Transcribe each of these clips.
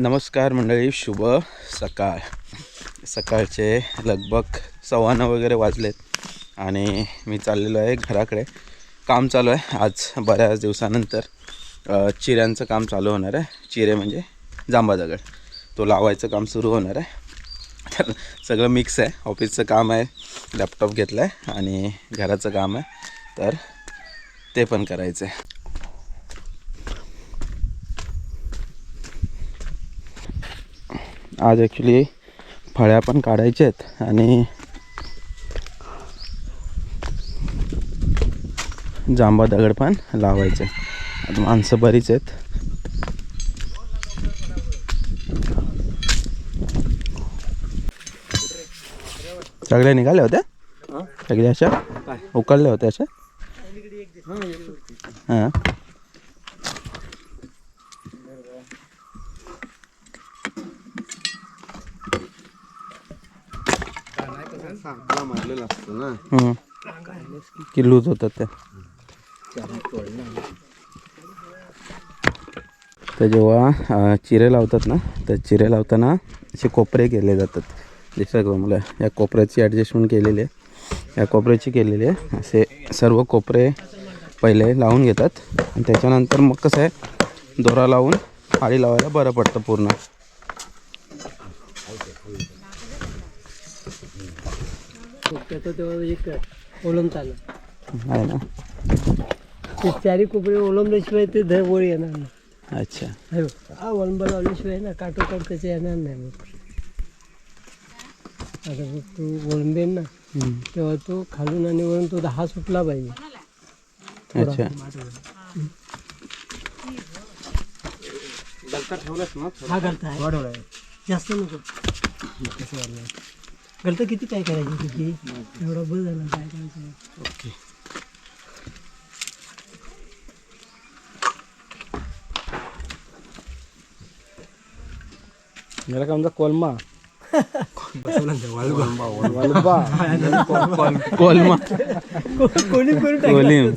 नमस्कार मंडळी शुभ सकाळ. सकाळचे लगभग सव्वानं वगैरे वाजलेत आणि मी चाललेलो आहे घराकडे. काम चालू आहे आज बऱ्याच दिवसानंतर. चिऱ्यांचं काम चालू होणार आहे. चिरे म्हणजे जांबा दगड तो लावायचं काम सुरू होणार आहे. तर सगळं मिक्स आहे. ऑफिसचं काम आहे लॅपटॉप घेतला आहे आणि घराचं काम आहे. तर ते पण करायचं आहे आज ॲक्च्युली फळ्या पण काढायच्या आहेत आणि जांबा दगड पण लावायचे. आता माणसं बरीच आहेत. सगळ्या निघाल्या होत्या सगळ्या अशा? उकळल्या होत्या अशा? हां. मारलेला असतं ना. हम्म. की लूज होतात त्या. तर जेव्हा अं, चिरे लावतात ना तर चिरे लावताना असे कोपरे केले जातात. दिसतं का मला या कोपऱ्याची ॲडजस्टमेंट केलेली आहे. या कोपऱ्याची केलेली आहे. असे सर्व कोपरे पहिले लावून घेतात. आणि त्याच्यानंतर मग कसं आहे? दोरा लावून फाळी लावायला बरं पडतं पूर्ण. त्याचं तेव्हा एक आहे ना? ते चारी कोपरे ओलमल्याशिवाय ते धर वर येणार नाही. अच्छा. हे हा वळंब लावल्याशिवाय ना काटोकाट त्याचे येणार नाही मग. आता बघ तू ओलंबेन ना. तेव्हा तो खालून आणि वरून तो दहा सुटला पाहिजे. अच्छा. हा गलता आहे जास्त नको. गलता किती काय करायची किती एवढा बस झाला काय करायचं? ओके. मेरा काम था कोलमा. कोलमा. कोणी कोलिम.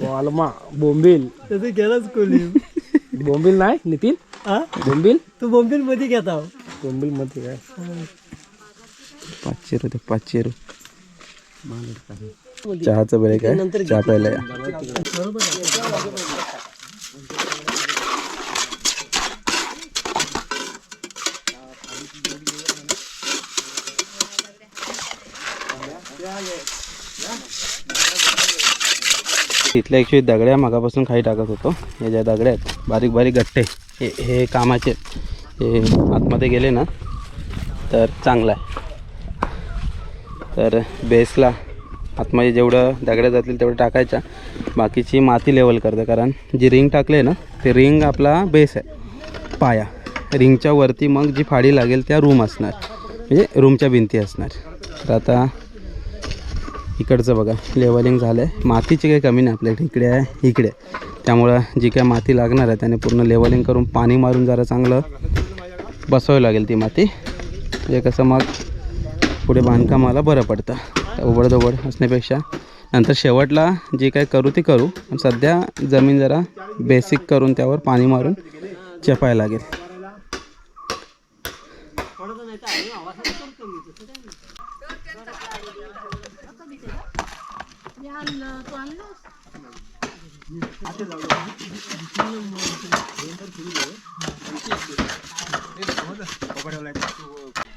कोलमा. बोंबील. गेलाच कोणी बोंबील नाही नितीन? हा बोंबील? तू बोंबील मध्ये घेता बोंबील मध्ये काय? पाचशे रुपये पाचशे रुपये. चहाचं ब्रेक आहे. चहा प्यायला. तिथल्या ॲक्च्युली दगड्या मागापासून खाली टाकत होतो. हे ज्या दगड्या आहेत बारीक बारीक गट्टे हे हे कामाचे. हे आतमध्ये गेले ना तर चांगलं आहे. तर बेसला आतमध्ये जेवढं दगड्या जातील तेवढं टाकायच्या. बाकीची माती लेवल करतं कारण जी रिंग टाकले ना ते रिंग आपला बेस आहे. पाया. रिंगच्या वरती मग जी फाडी लागेल त्या रूम असणार. म्हणजे रूमच्या भिंती असणार. तर आता इकडचं बघा लेवलिंग झालं आहे मातीची काही कमी नाही आपल्याकडे. इकडे आहे इकडे. आहे. त्यामुळं जी काय माती लागणार आहे त्याने पूर्ण लेवलिंग करून पाणी मारून जरा चांगलं बसवावी लागेल ती माती. म्हणजे कसं मग पुढे बांधकामाला बरं पडतं. ओबडधोबड असण्यापेक्षा नंतर शेवटला जे काय करू ते करू. पण सध्या जमीन जरा बेसिक करून त्यावर पाणी मारून चपायला लागेल.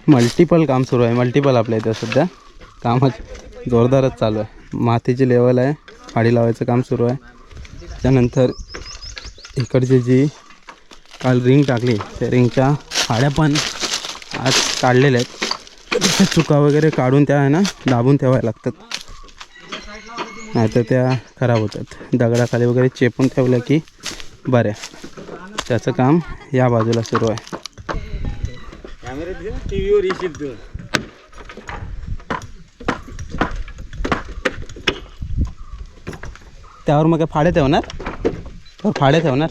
मल्टिपल काम सुरू आहे. मल्टिपल आपल्या इथं सध्या. कामच जोरदारच चालू आहे. मातीची लेवल आहे. फाडी लावायचं काम सुरू आहे. त्यानंतर इकडची जी काल रिंग टाकली त्या रिंगच्या फाड्या पण आज काढलेल्या आहेत. त्या चुका वगैरे काढून त्या आहे ना दाबून ठेवायला लागतात. नाहीतर त्या खराब होतात. दगडाखाली वगैरे चेपून ठेवल्या की बऱ्या त्याचं काम या बाजूला सुरू आहे. टीव्हीवर येशील तू. त्यावर मग काय फाडे ठेवणार? त्यावर फाडे ठेवणार?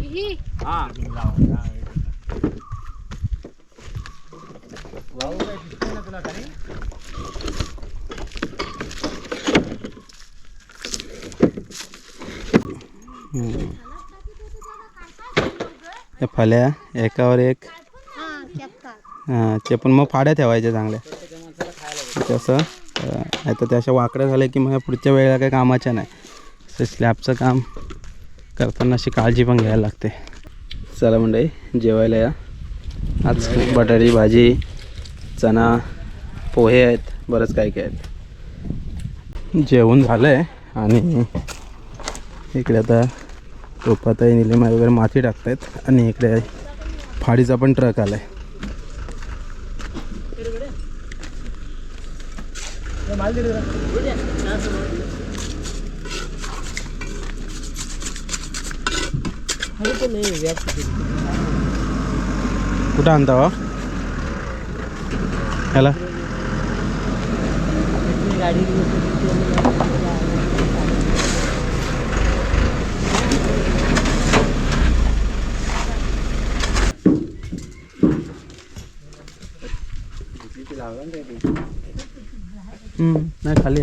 ही हम्म. या फल्या एकावर एक. हां ते पण मग फाड्या ठेवायच्या चांगल्या. तसं नाही तर त्या अशा वाकड्या झाल्या की मग पुढच्या वेळेला काही कामाच्या नाही. स्लॅबचं काम करताना अशी काळजी पण घ्यायला लागते. चला म्हणजे जेवायला या. आज बटाटी भाजी चणा पोहे आहेत बरंच काय काय आहेत. जेवण झालं आहे आणि इकडे आता रोपाताई निलिमा वगैरे माती टाकतायत आणि इकडे फाडीचा पण ट्रक आला आहे कुठं आणता हो? ह्याला? हम्म, नाही खाली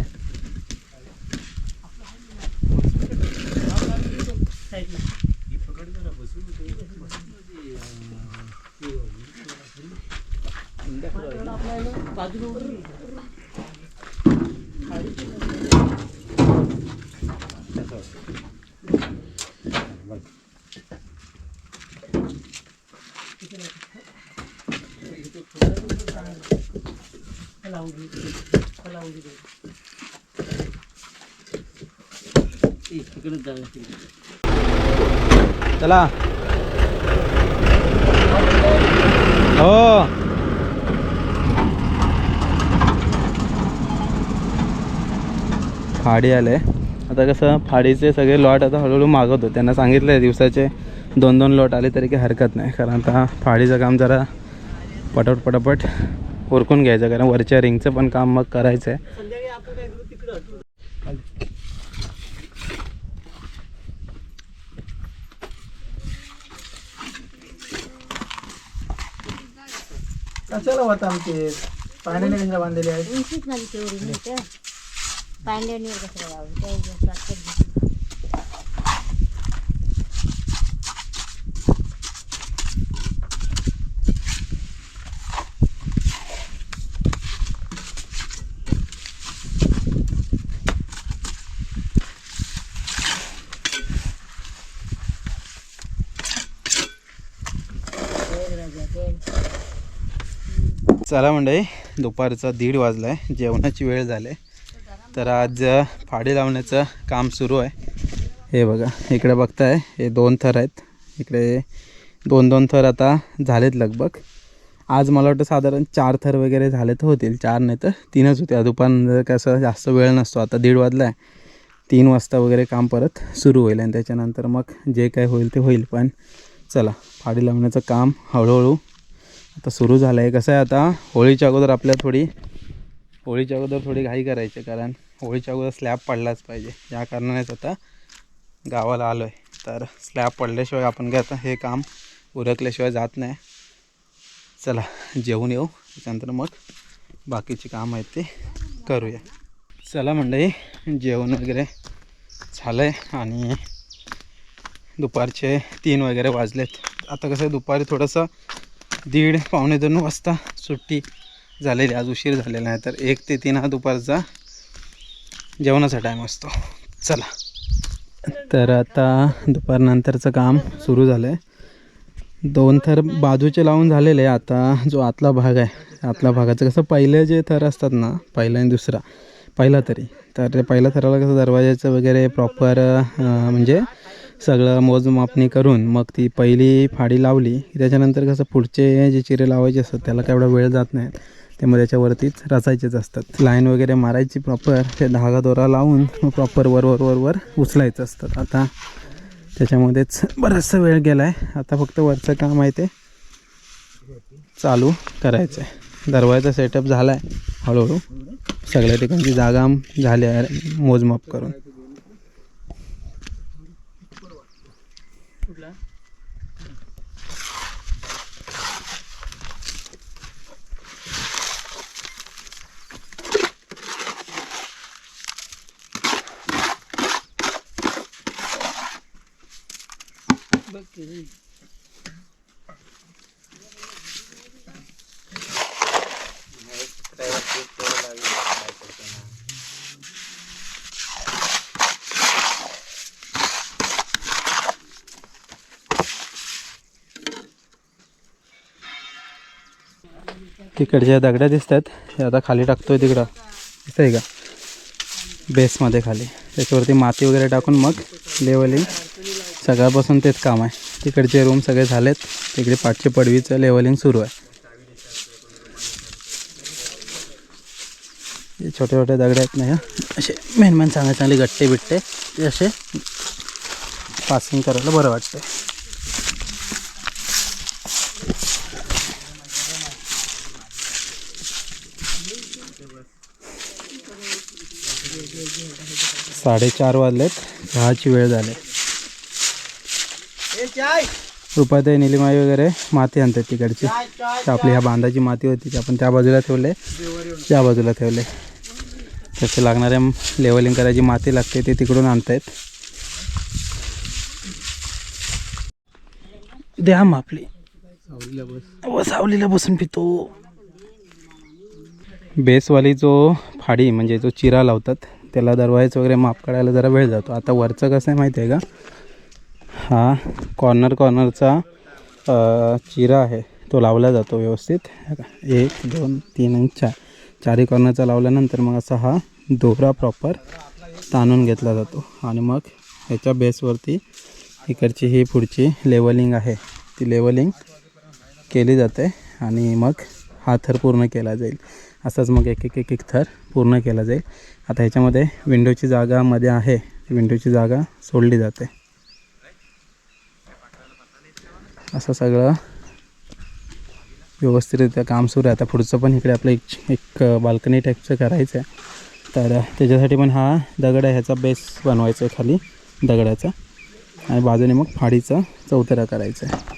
चला. हो. फाडी आले. आता कसं फाडीचे सगळे लॉट आता हळूहळू मागवतो त्यांना सांगितलं आहे दिवसाचे दोन दोन लॉट आले तरी काही हरकत नाही. कारण आता फाडीचं काम जरा पटापट पटापट उरकून घ्यायचं कारण वरच्या रिंगचं पण काम मग करायचं आहे. कशाला होता आमचे? पाण्याने कशा बांधलेले उंचीच माझी तेवढी नाही तर पांड्यावर कसं लावून त्या वाटतं चला मंडळी दुपारचा दीड वाजला आहे जेवणाची वेळ झाली. तर आज फाडी लावण्याचं काम सुरू आहे. हे बघा इकडे बघताय हे दोन थर आहेत. इकडे दोन दोन थर आता झालेत लगभग आज मला वाटतं साधारण चार थर वगैरे झाले तर होतील. चार नाही तर तीनच होते दुपार कसं जास्त वेळ नसतो. आता दीड वाजला आहे तीन वाजता वगैरे काम परत सुरू होईल आणि त्याच्यानंतर मग जे काय होईल ते होईल. पण चला फाडी लावण्याचं काम हळूहळू आता सुरू झालं आहे कसं आहे आता? होळीच्या अगोदर आपल्या थोडी होळीच्या अगोदर थोडी घाई करायची कारण होळीच्या अगोदर स्लॅब पडलाच पाहिजे. या कारणानेच आता गावाला आलो आहे तर स्लॅब पडल्याशिवाय आपण काय आता हे काम उरकल्याशिवाय जात नाही. चला जेवून येऊ. त्याच्यानंतर मग बाकीची कामं आहेत ते करूया. चला मंडळी जेवण वगैरे झालं आहे आणि दुपारचे तीन वगैरे वाजलेत. आता कसं आहे दुपारी थोडंसं दीड पावणे दोन वाजता सुट्टी झालेली आज उशीर झालेला आहे तर एक ते तीन हा दुपारचा जेवणाचा टाईम असतो. चला. तर आता दुपारनंतरचं काम सुरू झालं आहे दोन थर बाजूचे लावून झालेले आहे आता जो आतला भाग आहे आतल्या भागाचं कसं पहिले जे थर असतात ना पहिला आणि दुसरा पहिला तरी तर पहिल्या थराला कसं दरवाजाचं वगैरे प्रॉपर म्हणजे सगळं मोजमापणी करून मग ती पहिली फाडी लावली. की त्याच्यानंतर कसं पुढचे जे चिरे लावायचे असतात त्याला काय एवढा वेळ जात नाही. त्यामुळे त्याच्यावरतीच रचायचेच असतात. लाईन वगैरे मारायची प्रॉपर ते धागा दोरा लावून मग प्रॉपर वर वर वर वर उचलायचं असतात आता त्याच्यामध्येच बराचसा वेळ गेला आहे आता फक्त वरचं काम आहे ते चालू करायचं आहे दरवाजा सेटअप झाला आहे हळूहळू सगळ्या ठिकाणची जागा झाली आहे मोजमाप करून. तिकडच्या दगड्या दिसतात. हे आता खाली टाकतोय तिकडं. दिसत आहे का? बेसमध्ये खाली. त्याच्यावरती माती वगैरे टाकून मग लेवलिंग सकाळपासून तेच काम आहे. तिकडचे रूम सगळे झालेत. तिकडे पाठचे पडवीचं लेवलिंग सुरू आहे. हे छोटे छोटे दगड आहेत ना असे मेन मेन चांगले चांगले गट्टे बिट्टे. ते असे पासिंग करायला बरं वाटतं साडेचार वाजलेत. चहाची वेळ झाली. रुपाताई निलिमाई वगैरे माती आणतात तिकडची. तर आपली ह्या बांधाची माती होती ती आपण त्या बाजूला ठेवले. त्या बाजूला ठेवले. त्याचे लागणाऱ्या लेवलिंग करायची माती लागते ते तिकडून आणतायत. द्या मग आपली व सावलीला बसून पितो. बेसवाली जो फाडी म्हणजे जो चिरा लावतात त्याला दरवाईज वगैरे माप करायला जरा वेळ जातो. आता वरचं कसं आहे माहिती आहे का? हा कॉर्नर कॉर्नरचा चिरा आहे. तो लावला जातो व्यवस्थित. एक दोन तीन आणि चार. चारही कॉर्नरचा लावल्यानंतर मग असा हा दोरा प्रॉपर ताणून घेतला जातो. आणि मग ह्याच्या बेसवरती इकडची ही पुढची लेवलिंग आहे. ती लेवलिंग केली जाते आणि मग हा थर पूर्ण केला जाईल. असंच मग एक एक एक एक थर पूर्ण केला जाईल. आता ह्याच्यामध्ये विंडोची जागा मध्ये आहे विंडोची जागा सोडली जाते असं सगळं व्यवस्थितरित्या काम सुरू आहे आता पुढचं पण इकडे आपलं एक एक बाल्कनी टाईपचं करायचं आहे तर त्याच्यासाठी पण हा दगड आहे ह्याचा बेस बनवायचा आहे खाली दगडाचा आणि बाजूने मग फाडीचा चौतरा करायचा आहे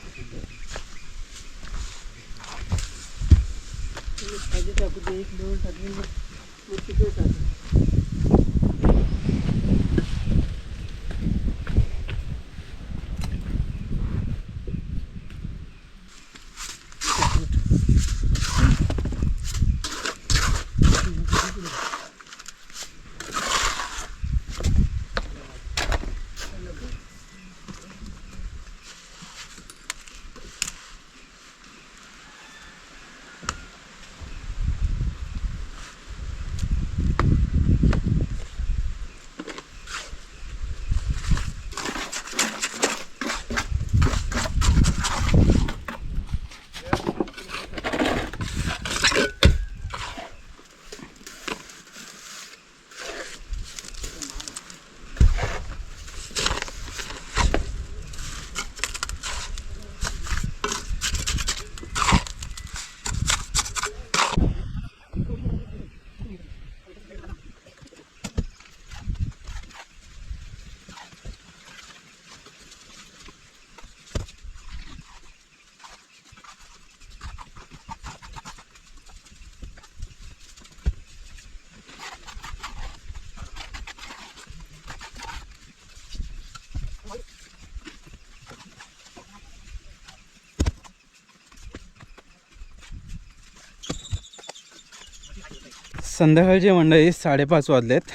संध्याकाळची मंडळी साडेपाच वाजलेत.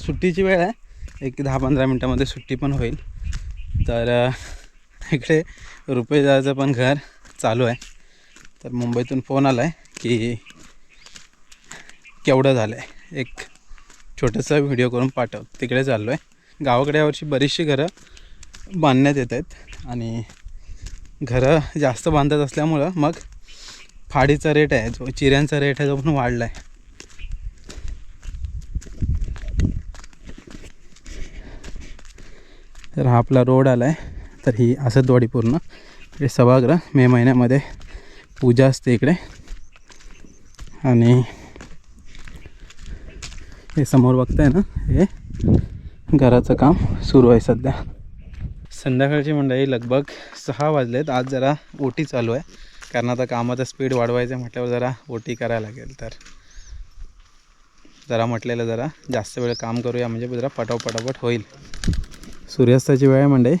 सुट्टीची वेळ आहे. एक दहा पंधरा मिनटामध्ये सुट्टी पण होईल. तर इकडे रुपये पण घर चालू आहे. तर मुंबईतून फोन आला आहे की केवढं झालं आहे एक छोटंसं व्हिडिओ करून पाठव. तिकडे चाललो आहे गावाकडे यावर्षी बरीचशी घरं बांधण्यात येत आहेत. आणि घरं जास्त बांधत असल्यामुळं मग फाडीचा रेट आहे. जो चिऱ्यांचा रेट आहे तो पण वाढला आहे तर हा आपला रोड आला आहे तर ही असदवाडी पूर्ण. हे सभागृह मे महिन्यामध्ये पूजा असते इकडे. आणि हे समोर बघताय ना हे घराचं काम सुरू आहे सध्या. संध्याकाळची मंडळी लगभग सहा वाजलेत. आज जरा ओटी चालू आहे. कारण आता कामाचा स्पीड वाढवायचं आहे म्हटल्यावर जरा ओटी करायला लागेल तर. जरा म्हटलेलं जरा जास्त वेळ काम करूया. म्हणजे जरा पटापटापट पटापट होईल. सूर्यास्ताची वेळ आहे म्हणजे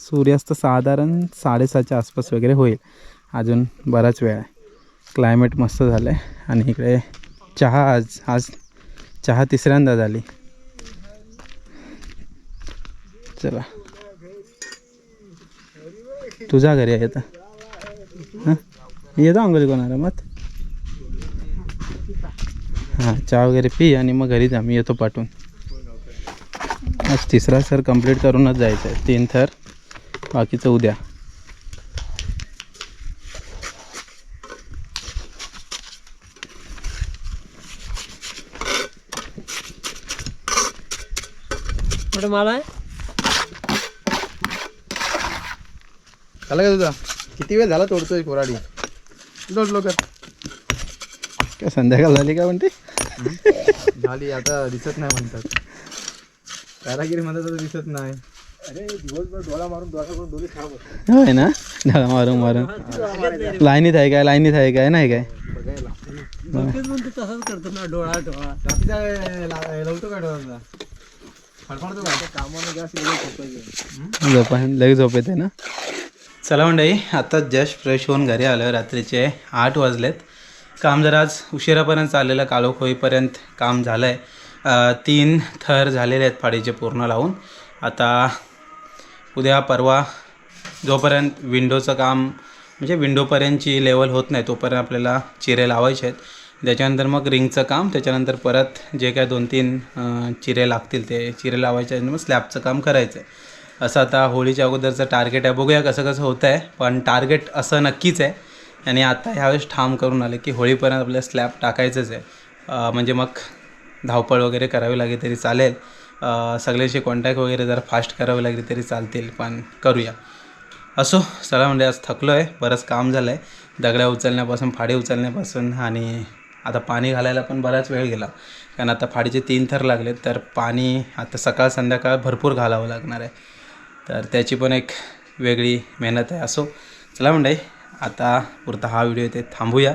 सूर्यास्त साधारण साडेसहाच्या आसपास वगैरे होईल. अजून बराच वेळ आहे. क्लायमेट मस्त झालं आहे आणि इकडे चहा आज आज चहा तिसऱ्यांदा झाली. चला. तुझ्या घरी आहे आता हां? येतो अंघोळी कोणाला मत? हां चहा वगैरे पी आणि मग घरी जा. मी येतो पाठवून. आज तिसरा सर कंप्लीट करूनच जायचं आहे. तीन थर बाकीचं उद्या. मला आहे झालं का तुझा? किती वेळ झाला तोडतोय कोराडी? लवकर. काय संध्याकाळ झाली का म्हणते? झाली आता दिसत नाही म्हणतात. कारागिरी म्हणतात आता दिसत नाही. होय ना? डळा मारून मारून. लाईनीत आहे काय? लाईनीत आहे काय? नाही काय? बघतेच म्हणतो तसंच करतो ना डोळा डोळा. रात्रीचा लावतो का डोळ्याचा फडफडतो का? कामाला झोपा लगेच झोप येते ना? चला मंडळी आता जस्ट फ्रेश होऊन घरी आलं रात्रीचे आठ वाजलेत. काम जरा आज उशिरापर्यंत चाललेलं कालोख होईपर्यंत काम झालं आहे तीन थर झालेले आहेत फाडीचे पूर्ण लावून. आता उद्या परवा जोपर्यंत विंडोचं काम म्हणजे विंडोपर्यंतची लेवल होत नाही तोपर्यंत आपल्याला चिरे लावायचे आहेत. त्याच्यानंतर मग रिंगचं काम त्याच्यानंतर परत जे काय दोन तीन चिरे लागतील ते चिरे लावायचे आणि मग स्लॅबचं काम करायचं आहे. असं आता होळीच्या अगोदरचं टार्गेट आहे. बघूया कसं कसं होतं आहे पण टार्गेट असं नक्कीच आहे. आणि आता ह्यावेळेस ठाम करून आले की होळीपर्यंत आपल्याला स्लॅब टाकायचंच आहे. म्हणजे मग धावपळ वगैरे करावी लागेल तरी चालेल. अं, कॉन्टॅक्ट वगैरे जरा फास्ट करावे लागले तरी चालतील पण करूया. असो चला म्हणजे आज थकलो आहे बरंच काम झालं आहे दगड्या उचलण्यापासून फाडी उचलण्यापासून आणि आता पाणी घालायला पण बराच वेळ गेला. कारण आता फाडीचे तीन थर लागले तर पाणी आता सकाळ संध्याकाळ भरपूर घालावं लागणार आहे. तर त्याची पण एक वेगळी मेहनत आहे असो. चला म्हणजे आता पुरता हा व्हिडिओ इथे थांबूया.